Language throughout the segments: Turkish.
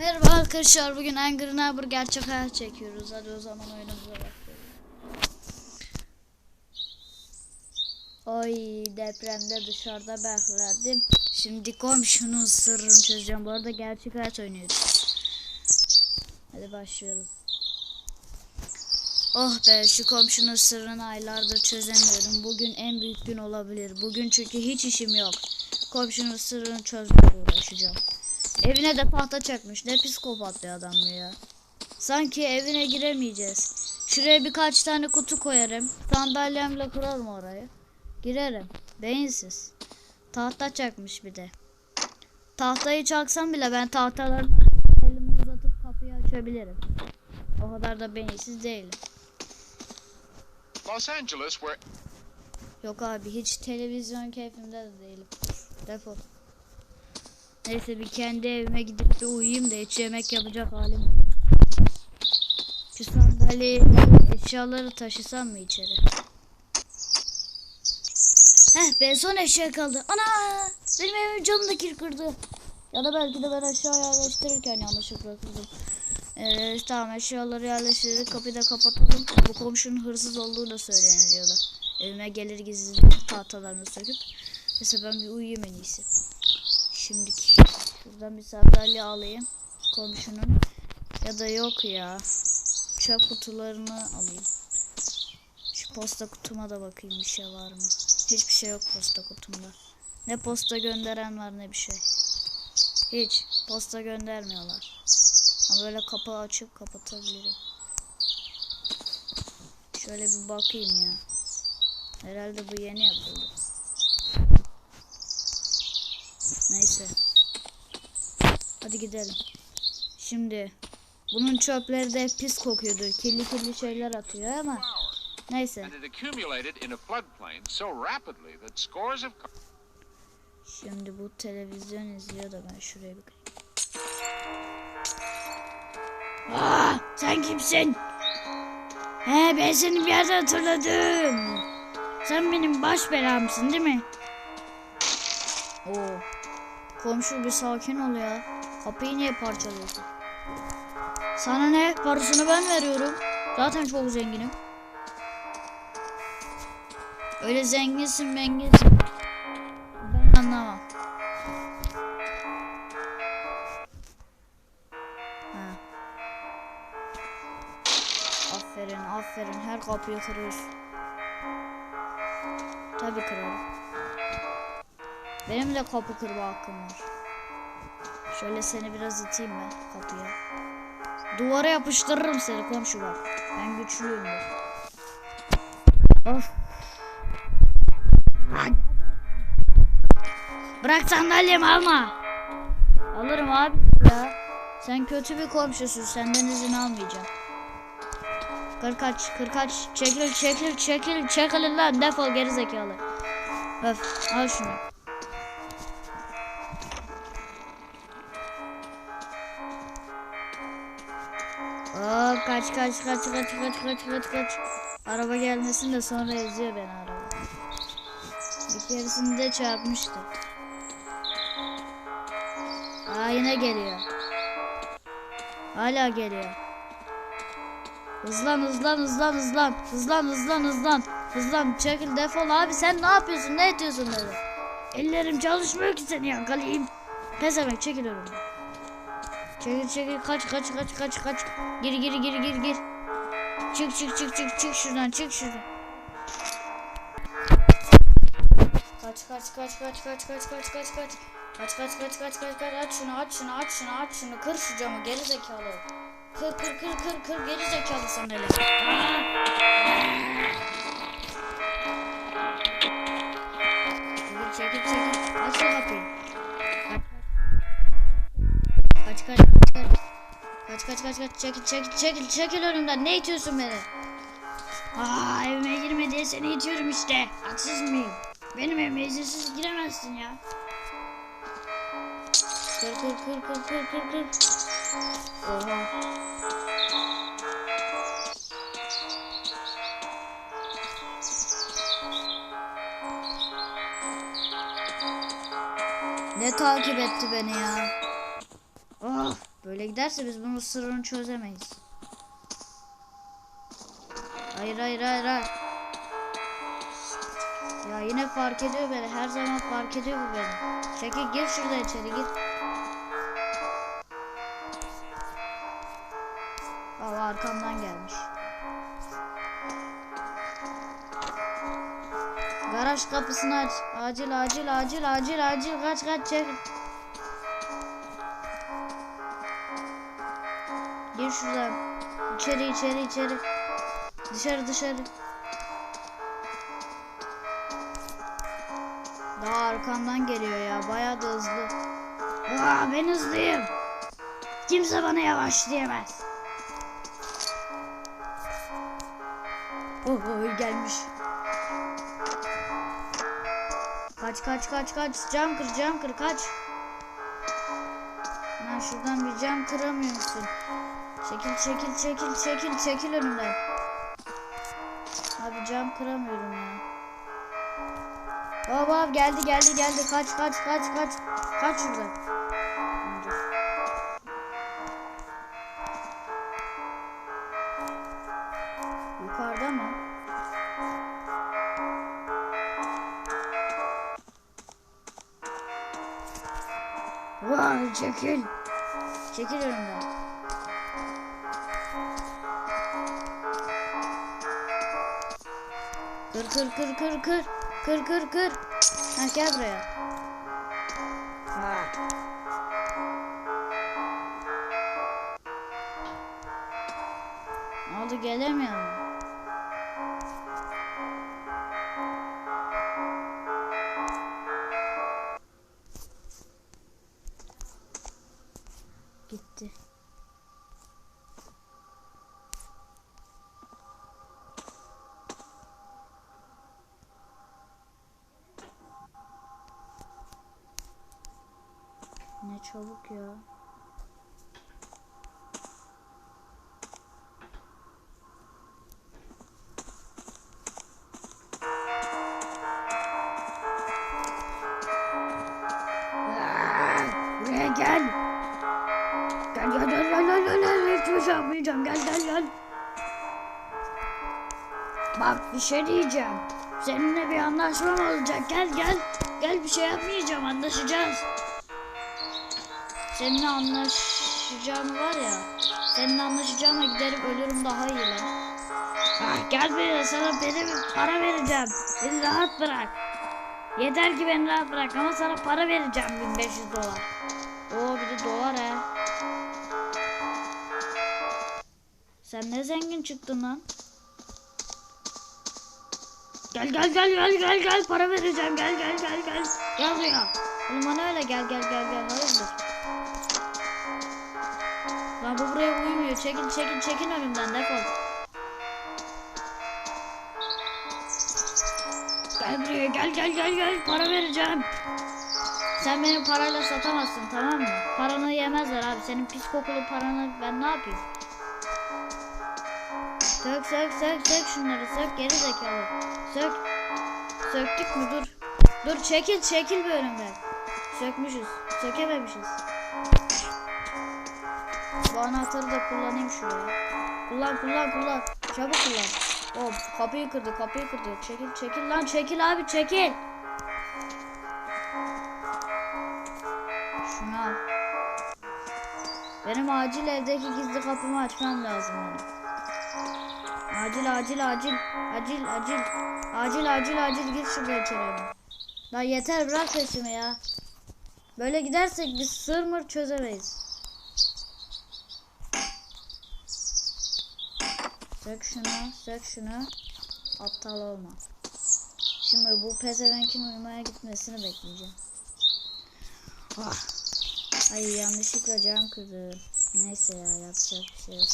Merhaba arkadaşlar bugün Angry Neighbor gerçek hayat çekiyoruz. Hadi o zaman oyunumuza başlayalım. Oy depremde dışarıda bekledim. Şimdi komşunun sırrını çözeceğim. Bu arada gerçek hayat oynuyoruz. Hadi başlayalım. Oh be şu komşunun sırrını aylardır çözemiyorum. Bugün en büyük gün olabilir. Bugün çünkü hiç işim yok. Komşunun sırrını çözmeye uğraşacağım. Evine de tahta çakmış. Ne psikopat bir adam ya. Sanki evine giremeyeceğiz. Şuraya birkaç tane kutu koyarım. Sandalyemle kurarım orayı. Girerim. Beyinsiz. Tahta çakmış bir de. Tahtayı çaksam bile ben tahtaları elimi uzatıp kapıyı açabilirim. O kadar da beyinsiz değilim. Los Angeles, where Yok abi hiç televizyon keyfimde de değilim. Defol. Neyse bir kendi evime gidip bir uyuyayım da hiç yemek yapacak halim. Şu sandalyeyi eşyaları taşısam mı içeri? Heh be son eşya kaldı. Ana! Benim evim camı da kir kırdı. Ya da belki de ben eşya yerleştirirken yanlışlıkla kırdım. Ee, tamam eşyaları yerleştirdik. Kapıyı da kapatalım. Bu komşunun hırsız olduğu da söyleniliyordu. Evime gelir gizli tahtalarını söküp. Neyse ben bir uyuyayım en iyisi. Şimdiki şuradan bir sandalye alayım. Komşunun. Ya da yok ya. Çöp kutularını alayım. Şu posta kutuma da bakayım bir şey var mı? Hiçbir şey yok posta kutumda. Ne posta gönderen var ne bir şey. Hiç. Posta göndermiyorlar. Ama böyle kapı açıp kapatabilirim. Şöyle bir bakayım ya. Herhalde bu yeni yapıldı. Neyse. Hadi gidelim. Şimdi bunun çöpleri de pis kokuyordur. Kirli kirli şeyler atıyor ama neyse. Şimdi bu televizyon izliyor da ben şuraya bir Aa, sen kimsin? He ben seni bir yerde hatırladım. Sen benim baş belamsın değil mi? Oo. Komşu bir sakin ol ya. Kapıyı niye parçalıyorsun? Sana ne? Parasını ben veriyorum. Zaten çok zenginim. Öyle zenginsin menginsin. Ben anlamam. Aferin aferin her kapıyı kırıyorsun. Tabii kırarım. Benim de kapı kırma hakkım var. Şöyle seni biraz iteyim ben kapıya. Duvara yapıştırırım seni komşu bak. Ben güçlüyüm de. Of. Bırak sandalyemi alma. Alırım abi ya. Sen kötü bir komşusun. Senden izin almayacağım. Kır kaç, kır kaç. Çekil, çekil, çekil, çekil lan. Defol geri zekalı. Öf, al şunu. Aa, kaç kaç kaç kaç kaç kaç kaç kaç. Araba gelmesin de sonra eziyor beni araba. Bir keresinde çarpmıştı. Aa yine geliyor. Hala geliyor. Hızlan hızlan hızlan hızlan. Hızlan hızlan hızlan. Hızlan çekil defol abi sen ne yapıyorsun ne ediyorsun dedi. Ellerim çalışmıyor ki seni yakalayayım. Pezevenk çekil önümden. Çekil çekil kaç kaç kaç kaç kaç. Gir gir gir gir gir. Çık çık çık çık çık şuradan çık şuradan. Kaç kaç kaç kaç kaç kaç kaç kaç kaç. Kaç kaç kaç kaç kaç kaç aç şunu aç şunu aç şunu aç şunu kır şu camı geri zekalı. Kır kır kır kır kır geri zekalı sen hele. Çekil çekil çekil aç şu kapıyı. Kaç kaç kaç kaç kaç kaç çekil çekil çekil çekil önümden ne itiyorsun beni? Aa evime girme diye seni itiyorum işte. Haksız mıyım? Benim evime izinsiz giremezsin ya. Kır kır kır kır kır kır kır. Oha. Ne takip etti beni ya? Oh, böyle giderse biz bunun sırrını çözemeyiz. Hayır hayır hayır hayır. Ya yine fark ediyor beni. Her zaman fark ediyor bu beni. Çekil gir şurada içeri gir. Baba arkamdan gelmiş. Garaj kapısını aç. Acil acil acil acil acil kaç kaç çekil. Şuradan. İçeri içeri içeri. Dışarı dışarı. Daha arkamdan geliyor ya. Bayağı da hızlı. Aa, ben hızlıyım. Kimse bana yavaş diyemez. Oh, oh gelmiş. Kaç kaç kaç kaç. Cam kır cam kır kaç. Lan şuradan bir cam kıramıyor musun? Çekil çekil çekil çekil çekil önümden. Abi cam kıramıyorum ya. Hop hop geldi geldi geldi kaç kaç kaç kaç. Kaç şuradan. Yukarıda mı? Vay çekil. Çekil önümden. Kır kır kır kır kır. Kır kır kır. Ha gel buraya. Ha. Ne oldu gelemiyor mu? Çabuk ya. Gel. Gel gel gel gel gel şey yapmayacağım. Gel gel gel. Bak bir şey diyeceğim. Seninle bir anlaşmam olacak. Gel gel. Gel bir şey yapmayacağım. Anlaşacağız. Seninle anlaşacağım var ya. Seninle anlaşacağıma giderim ölürüm daha iyi lan. Ah, gel buraya sana benim para vereceğim. Beni rahat bırak. Yeter ki beni rahat bırak ama sana para vereceğim 1500 dolar. Oo bir de dolar he. Sen ne zengin çıktın lan? Gel gel gel gel gel gel para vereceğim gel gel gel gel. Gel buraya. Oğlum bana öyle gel gel gel gel hayırdır? Lan bu buraya uymuyor. Çekil çekil çekil önümden defol. Gel buraya gel gel gel gel para vereceğim. Sen beni parayla satamazsın tamam mı? Paranı yemezler abi. Senin pis kokulu paranı ben ne yapayım? Sök sök sök sök şunları sök geri zekalı. Sök. Söktük mü dur. Dur çekil çekil bir önümden. Sökmüşüz. Sökememişiz. Anahtarı da kullanayım şuraya. Kullan kullan kullan. Çabuk kullan. Hop kapıyı kırdı kapıyı kırdı. Çekil çekil lan çekil abi çekil. Şunu al. Benim acil evdeki gizli kapımı açmam lazım benim. Acil acil acil. Acil acil. Acil acil acil gir şuraya içeri. Lan yeter bırak peşimi ya. Böyle gidersek biz sır mır çözemeyiz. Sök şunu, sök şunu. Aptal olma. Şimdi bu pezevenkin uyumaya gitmesini bekleyeceğim. Ah. Ay yanlışlıkla cam kırdım. Neyse ya yapacak bir şey yok.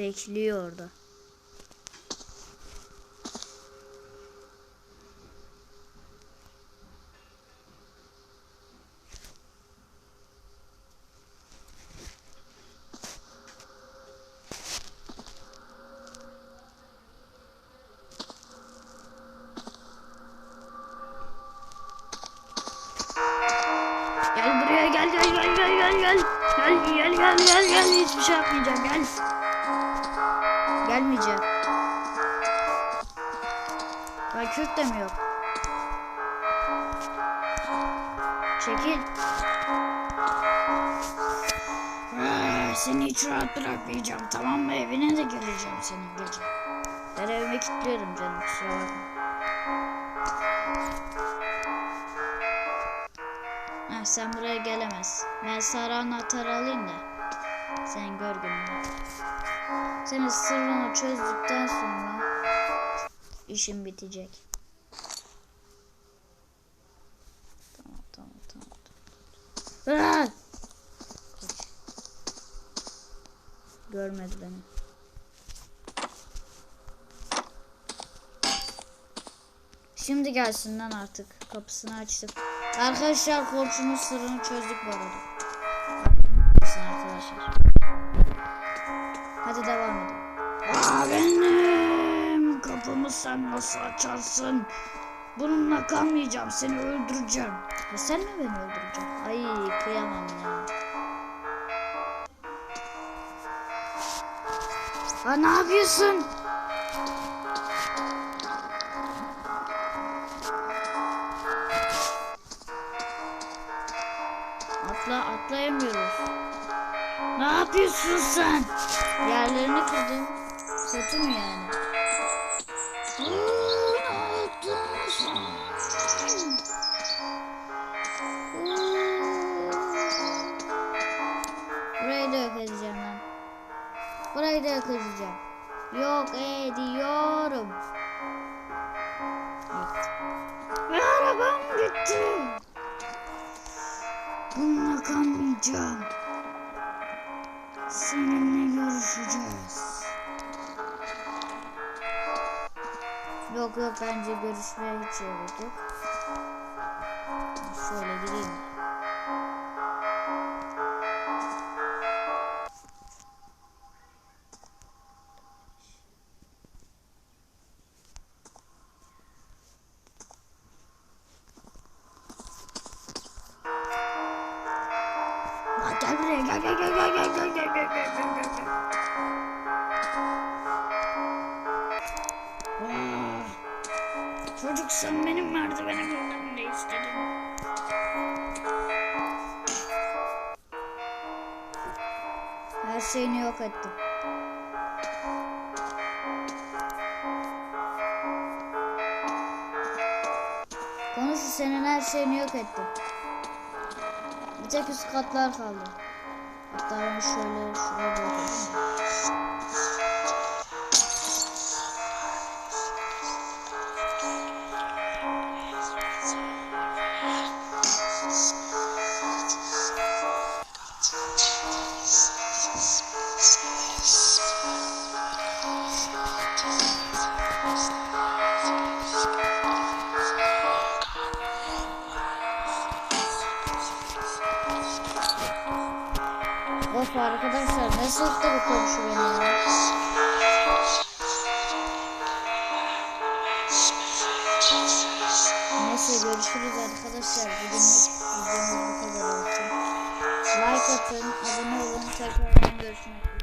bekliyordu. Gel buraya gel gel gel gel gel gel gel gel gel gel hiçbir şey yapmayacağım gel. Gelmeyeceğim. Ben kök de mi yok? Çekil. Seni hiç rahat bırakmayacağım tamam mı? Evine de geleceğim senin gece. Ben evime kilitliyorum canım kusura bakma. Sen buraya gelemez. Ben sarı anahtarı alayım da. Sen gör gününü. Senin sırrını çözdükten sonra işin bitecek. Tamam tamam tamam. tamam. Görmedi beni. Şimdi gelsin lan artık. Kapısını açtık. Arkadaşlar komşunun sırrını çözdük bu arada. Sen nasıl açarsın? Bununla kalmayacağım. Seni öldüreceğim. Ha, sen mi beni öldüreceksin? Ay kıyamam ya. Ha ne yapıyorsun? Atla atlayamıyoruz. Ne yapıyorsun sen? Yerlerini kırdın. Kötü mü yani? Burayı da yok edeceğim ben. Burayı da yok edeceğim. Yok ediyorum. Ve arabam gitti. Bununla kalmayacağım. Seninle görüşeceğiz. Yok yok bence görüşmeye hiç gerek yok. Şöyle gireyim. Gel buraya gel gel gel gel gel gel gel gel gel gel sen benim merdivenimin önünde istedin. Her şeyini yok ettim. Konuş senin her şeyini yok ettim. Bir tek üst katlar kaldı. Hatta ben şöyle şuraya da arkadaşlar ne sırtı bu komşu beni ya. Neyse görüşürüz arkadaşlar. Bugünlük videomuz bu kadar olsun. Like atın, abone olun. Tekrardan görüşmek üzere.